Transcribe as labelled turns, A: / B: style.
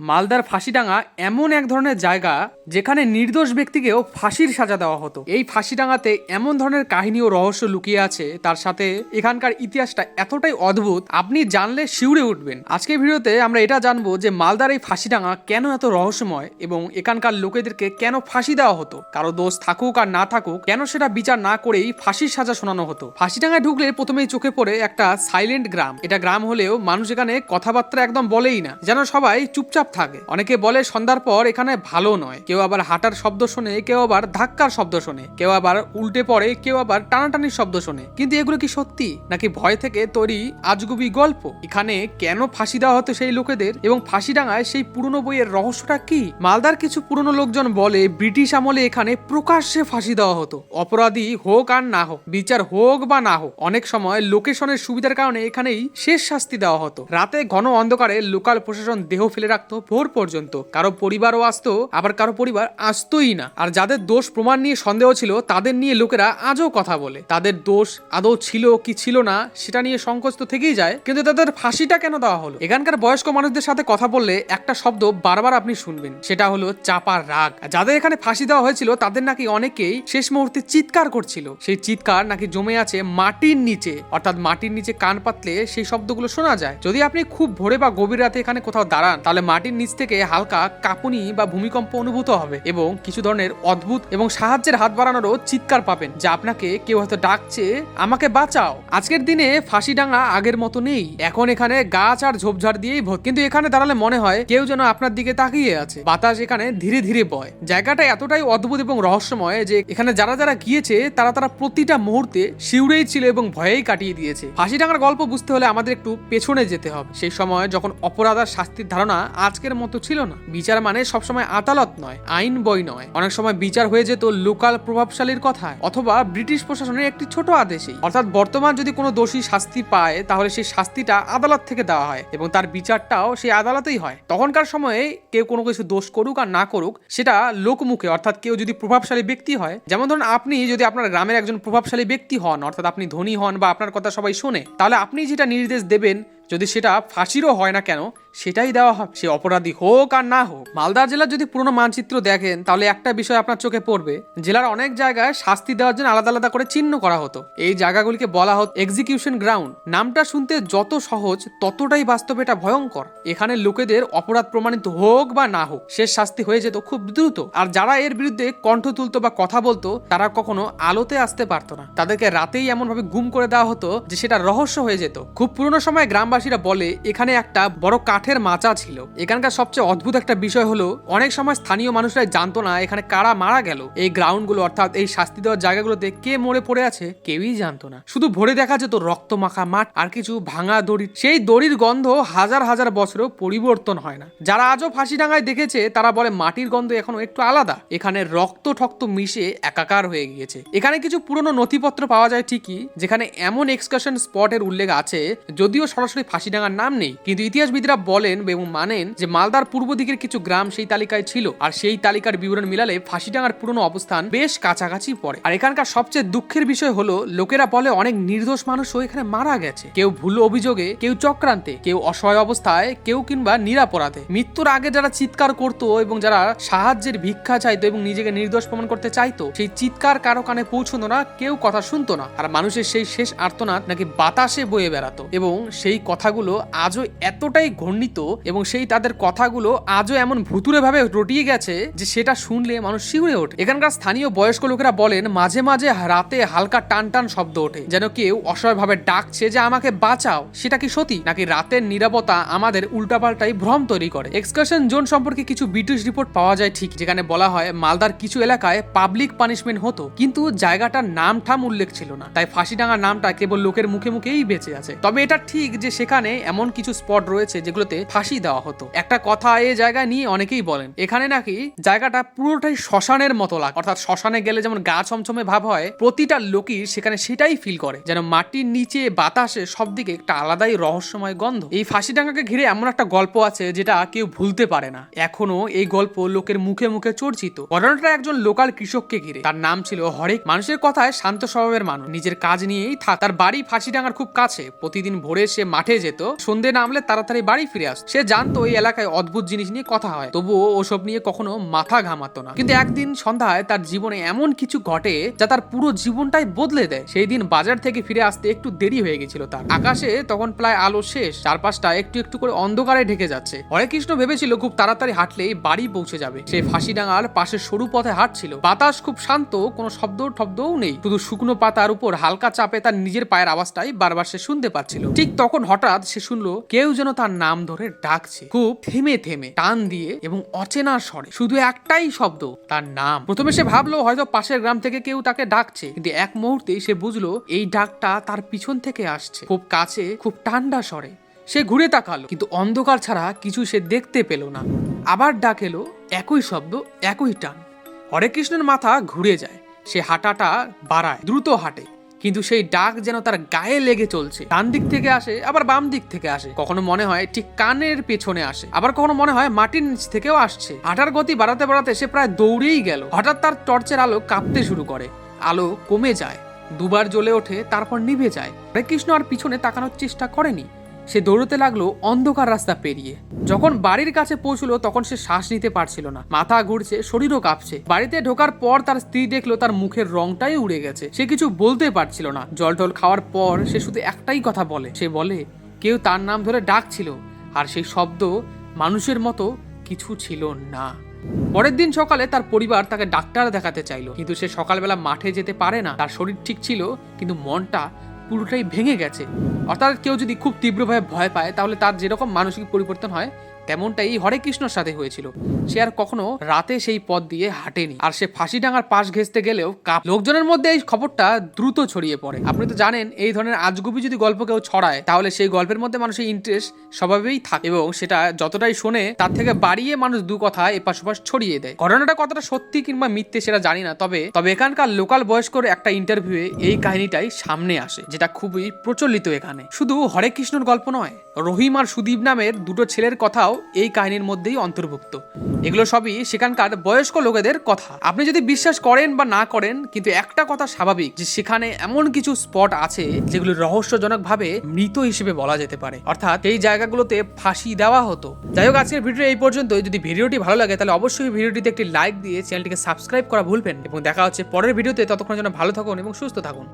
A: মালদার ফাঁসিডাঙ্গা এমন এক ধরনের জায়গা যেখানে নির্দোষ ব্যক্তিকেও ফাঁসির সাজা দেওয়া হতো। এই ফাঁসিডাঙ্গাতে এমন ধরনের কাহিনী ও রহস্য লুকিয়ে আছে, তার সাথে এখানকার ইতিহাসটা এতটাই অদ্ভুত, আপনি জানলে শিউরে উঠবেন। আজকের ভিডিওতে আমরা এটা জানব যে মালদার এই ফাঁসিডাঙ্গা কেন এত রহস্যময় এবং এখানকার লোকেদেরকে কেন ফাঁসি দেওয়া হতো? কারও দোষ থাকুক আর না থাকুক, কেন সেটা বিচার না করেই ফাঁসির সাজা শোনানো হতো? ফাঁসিডাঙ্গায় ঢুকলে প্রথমেই চোখে পড়ে একটা সাইলেন্ট গ্রাম। এটা গ্রাম হলেও মানুষ এখানে কথাবার্তা একদম বলেই না। যেন সবাই চুপচাপ থাকে। অনেকে বলে সন্ধ্যার পর এখানে ভালো নয়। কেউ আবার হাঁটার শব্দ শোনে, কেউ আবার ধাক্কার শব্দ শোনে, কেউ আবার উল্টে পড়ে, কেউ আবার টানাটানির শব্দ শোনে। কিন্তু এগুলো কি সত্যি? নাকি ভয় থেকে তৈরি আজগুবি গল্প? এখানে কেন ফাঁসি দেওয়া হতো সেই লোকেদের? এবং ফাঁসিডাঙ্গায় সেই পুরনো বইয়ের রহস্যটা কি? মালদার কিছু পুরনো লোকজন বলে ব্রিটিশ আমলে এখানে প্রকাশ্যে ফাঁসি দেওয়া হতো। অপরাধী হোক আর না হোক, বিচার হোক বা না হোক, অনেক সময় লোকেশনের সুবিধার কারণে এখানেই শেষ শাস্তি দেওয়া হতো। রাতে ঘন অন্ধকারে লোকাল প্রশাসন দেহ ফেলে রাখতো ভোর পর্যন্ত। কারও পরিবারও আসতো, আবার কারও পরিবার আসতোই না। আর যাদের দোষ প্রমাণ নিয়ে সন্দেহ ছিল, তাদের নিয়ে লোকেরা আজও কথা বলে। তাদের দোষ আদৌ ছিল কি ছিল না, সেটা নিয়ে সংকোচ তো থেকেই যায়। কিন্তু তাদের ফাঁসিটা কেন দেওয়া হলো? এখানকার বয়স্ক মানুষদের সাথে কথা বললে একটা শব্দ বারবার আপনি শুনবেন। সেটা হলো চাপার রাগ। যাদের এখানে ফাঁসি দেওয়া হয়েছিল, তাদের নাকি অনেকেই শেষ মুহূর্তে চিৎকার করছিল। সেই চিৎকার নাকি জমে আছে মাটির নিচে। অর্থাৎ মাটির নিচে কান পাতলে সেই শব্দগুলো শোনা যায়। যদি আপনি খুব ভোরে বা গভীর রাতে এখানে কোথাও দাঁড়ান, তাহলে মাটির নিচ থেকে হালকা কাঁপুনি বা ভূমিকম্প অনুভূত হবে এবং কিছু ধরনের অদ্ভুত এবং সাহায্যের হাত বাড়ানোরও চিৎকার পাবেন, যা আপনাকে কেউ হয়তো ডাকছে, আমাকে বাঁচাও! আজকের দিনে ফাঁসিডাঙ্গা আগের মতো নেই। এখন এখানে গাছ আর ঝোপঝাড় দিয়েই ভোট কিন্তু এখানে দাঁড়ালে মনে হয় কেউ যেন আপনার দিকে তাকিয়ে আছে। বাতাস এখানে ধীরে ধীরে বয়। জায়গাটা এতটাই অদ্ভুত এবং রহস্যময় যে এখানে যারা যারা গিয়েছে, তারা তারা প্রতিটা মুহূর্তে শিউরেই ছিল এবং ভয়েই কাটিয়ে দিয়েছে। ফাঁসিডাঙ্গার গল্প বুঝতে হলে আমাদের একটু পেছনে যেতে হবে। সেই সময় যখন অপরাধ আর শাস্তির ধারণা আজকের মতো ছিল না। বিচার মানে সবসময় আদালত নয়, আইন বই নয়। অনেক সময় বিচার হয়ে যেত লোকাল প্রভাবশালীর কথায়, অথবা ব্রিটিশ প্রশাসনের একটি ছোট আদেশেই। অর্থাৎ বর্তমান যদি কোনো দোষী শাস্তি পায়, তাহলে সেই শাস্তিটা আদালত থেকে দেওয়া হয় এবং তার বিচারটাও সেই আদালতেই হয়। তখনকার সময়ে কেউ কোনো কিছু দোষ করুক আর না করুক, সেটা লোকমুখে, অর্থাৎ কেউ যদি প্রভাবশালী ব্যক্তি হয়, যেমন ধরুন আপনি যদি আপনার গ্রামের একজন প্রভাবশালী ব্যক্তি হন, অর্থাৎ আপনি ধনী হন বা আপনার কথা সবাই শোনে, তাহলে আপনি যেটা নির্দেশ দেবেন যদি সেটা ফাঁসিরও হয় না কেন, সেটাই দেওয়া হবে সে অপরাধী হোক আর না হোক। মালদা জেলার যদি পুরনো মানচিত্র দেখেন, তাহলে একটা বিষয় আপনার চোখে পড়বে। জেলার অনেক জায়গায় শাস্তি দেওয়ার জন্য আলাদা আলাদা করে চিহ্ন করা হতো। এই জায়গাগুলিকে বলা হতো এক্সিকিউশন গ্রাউন্ড নামটা শুনতে যত সহজ, ততটাই বাস্তবে এটা ভয়ঙ্কর। এখানে লোকেদের অপরাধ প্রমাণিত হোক বা না হোক, শেষ শাস্তি হয়ে যেত খুব দ্রুত। আর যারা এর বিরুদ্ধে কণ্ঠ তুলতো বা কথা বলতো, তারা কখনো আলোতে আসতে পারতো না। তাদেরকে রাতেই এমনভাবে গুম করে দেওয়া হতো যে সেটা রহস্য হয়ে যেত। খুব পুরনো সময় গ্রামবাসীরা বলে, এখানে একটা বড় কাঠের মাচা ছিল। এখানকার সবচেয়ে অদ্ভুত একটা বিষয় হলো, অনেক সময় স্থানীয় মানুষরাই জানতো না এখানে কারা মারা গেল। এই গ্রাউন্ডগুলো অর্থাৎ এই শাস্তি দেওয়ার জায়গাগুলোতে কে মরে পড়ে আছে, কেউই জানতো না। শুধু ভরে দেখা যেত রক্ত মাখা মাঠ আর কিছু ভাঙা দড়ি। সেই দড়ির গন্ধ হাজার হাজার বছরেও পরিবর্তন হয় না। যারা আজও ফাঁসিডাঙ্গায় দেখেছে, তারা বলে মাটির গন্ধ এখনও একটু আলাদা। এখানে রক্ত ঠক্ত মিশে একাকার হয়ে গিয়েছে। এখানে কিছু পুরনো নথিপত্র পাওয়া যায় ঠিকই, যেখানে এমন এক্সকারশন স্পটের উল্লেখ আছে, যদিও সরাসরি ফাঁসিডাঙ্গার নাম নেই, কিন্তু ইতিহাসবিদরা বলেন এবং মানেন যে মালদার পূর্ব দিকের কিছু গ্রাম সেই তালিকায় ছিল, আর সেই তালিকার বিবরণ মিলালে ফাঁসিডাঙ্গার পুরনো অবস্থান বেশ কাছাকাছি পড়ে। আর এখানকার সবচেয়ে দুঃখের বিষয় হলো, লোকেরা বলে অনেক নির্দোষ মানুষও এখানে মারা গেছে। কেউ ভুল অভিযোগে, কেউ চক্রান্তে, কেউ অসহায় অবস্থায়, কেউ কিংবা নিরাপরাধে। মৃত্যুর আগে যারা চিৎকার করতো এবং যারা সাহায্যের ভিক্ষা চাইতো এবং নিজেকে নির্দোষ প্রমাণ করতে চাইতো, সেই চিৎকার কারও কানে পৌঁছতো না, কেউ কথা শুনতো না। আর মানুষের সেই শেষ আর্তনাদ নাকি বাতাসে বয়ে বেড়াতো। এবং সেই কথাগুলো আজও এতটাই ঘর্ণিত এবং সেই তাদের কথাগুলো আজও এমন ভুতুরে ভাবে রটিয়ে গেছে যে সেটা শুনলে মানুষ শিউরে ওঠে। এখানকার স্থানীয় বয়স্ক লোকেরা বলেন, মাঝে মাঝে রাতে হালকা টান টান শব্দ ওঠে, যেন কেউ অসহায় ভাবে ডাকছে যে আমাকে বাঁচাও। সেটা কি সত্যি, নাকি রাতের নিরাপত্তা আমাদের উল্টাপাল্টাই ভ্রম তৈরি করে? এক্সকারশন জোন সম্পর্কে কিছু ব্রিটিশ রিপোর্ট পাওয়া যায় ঠিক, যেখানে বলা হয়, মালদার কিছু এলাকায় পাবলিক পানিশমেন্ট হতো, কিন্তু জায়গাটার নাম ঠাম উল্লেখ ছিল না। তাই ফাঁসিডাঙ্গার নামটা কেবল লোকের মুখে মুখেই বেঁচে আছে। তবে এটা ঠিক যে সেখানে এমন কিছু স্পট রয়েছে যেগুলোতে ফাঁসি দেওয়া হতো। একটা কথা এই জায়গায় নিয়ে অনেকেই বলেন, এখানে নাকি জায়গাটা পুরোটাই শ্মশানের মতো লাগে, অর্থাৎ শ্মশানে গেলে যেমন গা ছমছমে ভাব হয়, প্রতিটা লোকই সেখানে সেটাই ফিল করে, যেন মাটির নিচে বাতাসে সব দিকে একটা আলাদাই রহস্যময় গন্ধ। এই ফাঁসিডাঙ্গাকে ঘিরে এমন একটা গল্প আছে যেটা কেউ ভুলতে পারে না। এখনও এই গল্প লোকের মুখে মুখে চর্চিত। ঘটনাটা একজন লোকাল কৃষককে ঘিরে। তার নাম ছিল হরেক মানুষের কথায় শান্ত স্বভাবের মানুষ। নিজের কাজ নিয়েই থাক তার বাড়ি ফাঁসিডাঙ্গার খুব কাছে। প্রতিদিন ভোরে সে মাঠে যেত, সন্ধে নামলে তাড়াতাড়ি বাড়ি ফিরে ফিরে আসতো। সে জানতো এই এলাকায় অদ্ভুত জিনিস নিয়ে কথা হয়, তবুও ওসব নিয়ে কখনো মাথা ঘামাতো না। কিন্তু একদিন সন্ধ্যায় তার জীবনে এমন কিছু ঘটে যা তার পুরো জীবনটাই বদলে দেয়। সেই দিন বাজার থেকে ফিরে আসতে একটু দেরি হয়ে গেছিল তার। আকাশে তখন প্রায় আলো শেষ, চারপাশটা একটু একটু করে অন্ধকারে ঢেকে যাচ্ছে। হরে কৃষ্ণ ভেবেছিল খুব তাড়াতাড়ি হাঁটলেই বাড়ি পৌঁছে যাবে। সে ফাঁসিডাঙ্গার পাশে সরু পথে হাঁটছিল। বাতাস খুব শান্ত, কোনো শব্দ টব্দও নেই। শুধু শুকনো পাতার উপর হালকা চাপে তার নিজের পায়ের আওয়াজটাই বারবার সে শুনতে পাচ্ছিল। ঠিক তখন হঠাৎ সে শুনলো, কেউ যেন তার নাম ধরে ডাকছে। খুব থেমে থেমে টান দিয়ে এবং অচেনা স্বরে, শুধু একটাই শব্দ, তার নাম। প্রথমে সে ভাবলো, হয়তো পাশের গ্রাম থেকে কেউ তাকে ডাকছে। কিন্তু এক মুহূর্তেই সে বুঝলো, এই ডাকটা তার পিছন থেকে আসছে। খুব কাছে, খুব ঠান্ডা স্বরে। সে ঘুরে তাকালো, কিন্তু অন্ধকার ছাড়া কিছু সে দেখতে পেল না। আবার ডাক এলো, একই শব্দ, একই টান। হরে কৃষ্ণের মাথা ঘুরে যায়। সে হাঁটাটা বাড়ায়, দ্রুত হাঁটে। কিন্তু সেই ডাক যেন তার গায়ে লেগে চলছে। ডান দিক থেকে আসে, আবার বাম দিক থেকে আসে। কখনো মনে হয় ঠিক কানের পেছনে আসে। আবার কখনো মনে হয় মাটির নিচ থেকেও আসছে। হাঁটার গতি বাড়াতে বাড়াতে সে প্রায় দৌড়েই গেল। হঠাৎ তার টর্চের আলো কাঁপতে শুরু করে। আলো কমে যায়। দুবার জ্বলে ওঠে, তারপর নিভে যায়। কৃষ্ণ আর পিছনে তাকানোর চেষ্টা করেনি। সে দৌড়তে লাগল অন্ধকার রাস্তা পেরিয়ে। যখন বাড়ির কাছে পৌঁছলো, তখন সে শ্বাস নিতে পারছিল না। মাথা ঘুরছে, শরীরও কাঁপছে। বাড়িতে ঢোকার পর তার স্ত্রী দেখল তার মুখের রংটাই উড়ে গেছে। সে কিছু বলতে পারছিল না। জল টল খাওয়ার পর সে শুধু একটাই কথা বলে। সে বলে, কেউ তার নাম ধরে ডাকছিল, আর সেই শব্দ মানুষের মতো কিছু ছিল না। পরের দিন সকালে তার পরিবার তাকে ডাক্তার দেখাতে চাইলো। কিন্তু সে সকালবেলা মাঠে যেতে পারে না। তার শরীর ঠিক ছিল, কিন্তু মনটা পুরোটাই ভেঙে গেছে। অর্থাৎ কেউ যদি খুব তীব্রভাবে ভয় পায়, তাহলে তার যেরকম মানসিক পরিবর্তন হয় তেমনটাই হরে কৃষ্ণর সাথে হয়েছিল। সে আর কখনো রাতে সেই পথ দিয়ে হাঁটেনি। আর সে ফাঁসি ডাঙার পাশ ঘেঁচতে গেলেও লোকজনের মধ্যে এই খবরটা দ্রুত ছড়িয়ে পড়ে। আপনি তো জানেন, এই ধরনের আজগুবি যদি গল্প কেউ ছড়ায়, তাহলে সেই গল্পের মধ্যে মানুষের ইন্টারেস্ট স্বভাবেই থাকে এবং সেটা যতটাই শোনে, তার থেকে বাড়িয়ে মানুষ দু কথা এপাশ ওপাশ ছড়িয়ে দেয়। ঘটনাটা কতটা সত্যি কিংবা মিথ্যে সেটা জানি না, তবে তবে এখানকার লোকাল বয়স্কর একটা ইন্টারভিউয়ে এই কাহিনীটাই সামনে আসে, যেটা খুবই প্রচলিত এখানে। শুধু হরে কৃষ্ণর গল্প নয়, রহিম আর সুদীপ নামের দুটো ছেলের কথাও এই কাহিনীর মধ্যেই অন্তর্ভুক্ত। এগুলো সবই সেখানকার বয়স্ক লোকেদের কথা। আপনি যদি বিশ্বাস করেন বা না করেন, কিন্তু একটা কথা স্বাভাবিক যে সেখানে এমন কিছু স্পট আছে যেগুলো রহস্যজনকভাবে মৃত হিসেবে বলা যেতে পারে। অর্থাৎ এই জায়গাগুলোতে ফাঁসি দেওয়া হতো। যাই হোক, আজকের ভিডিও এই পর্যন্ত যদি ভিডিওটি ভালো লাগে, তাহলে অবশ্যই ভিডিওটিতে একটি লাইক দিয়ে চ্যানেলটিকে সাবস্ক্রাইব করা ভুলবেন এবং দেখা হচ্ছে পরের ভিডিওতে। ততক্ষণ যেন ভালো থাকুন এবং সুস্থ থাকুন।